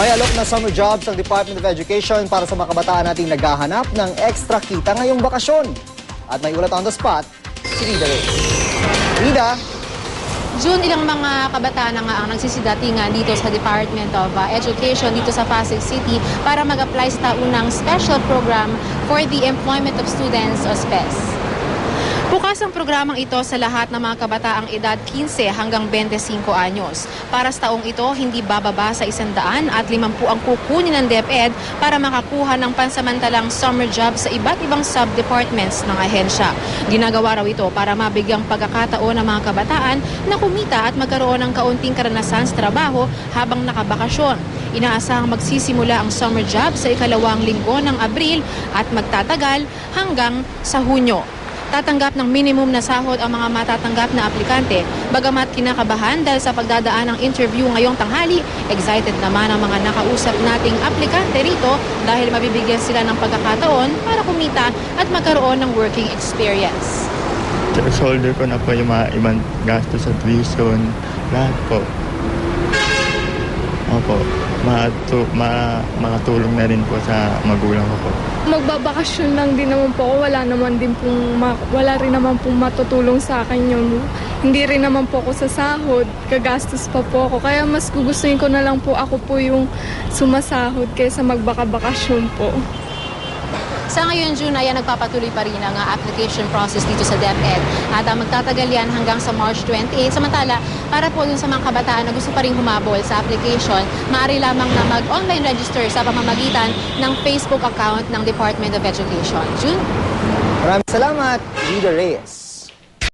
May alok na summer jobs ang Department of Education para sa mga kabataan nating naghahanap ng extra kita ngayong bakasyon. At may ulat on the spot, si Rida Reyes. Rida, June, ilang mga kabataan na nga ang nagsisidatingan dito sa Department of uh, Education dito sa Pasig City para mag-apply sa taunang special program for the employment of students o SPES. Bukas ang programang ito sa lahat ng mga kabataang edad 15 hanggang 25 anyos. Para sa taong ito, hindi bababa sa 100 at 50 ang kukunin ng DepEd para makakuha ng pansamantalang summer job sa iba't ibang sub-departments ng ahensya. Ginagawa raw ito para mabigyang pagkakataon ng mga kabataan na kumita at magkaroon ng kaunting karanasan sa trabaho habang nakabakasyon. Inaasahang magsisimula ang summer job sa ikalawang linggo ng Abril at magtatagal hanggang sa Hunyo. Tatanggap ng minimum na sahod ang mga matatanggap na aplikante. Bagamat kinakabahan dahil sa pagdadaan ng interview ngayong tanghali, excited naman ang mga nakausap nating aplikante rito dahil mabibigyan sila ng pagkakataon para kumita at magkaroon ng working experience. shoulder ko na po yung mga ibang gastos sa tuition, lahat po. Opo, matu ma makatulong na rin po sa magulang ko po. Magbabakasyon lang din naman po ako. Wala naman din pong, wala rin naman pong matutulong sa akin yun. Hindi rin naman po ako sa sahod. Gagastos pa po ako. Kaya mas gugustuhin ko na lang po ako po yung sumasahod kaysa magbakabakasyon po. Sa ngayon, June, ay nagpapatuloy pa rin ang uh, application process dito sa DepEd. At uh, magtatagal yan hanggang sa March 28. Samantala, para po dun sa mga kabataan na gusto pa rin humabol sa application, maaari lamang na mag-online register sa pamamagitan ng Facebook account ng Department of Education. June? maraming salamat, Rida Reyes.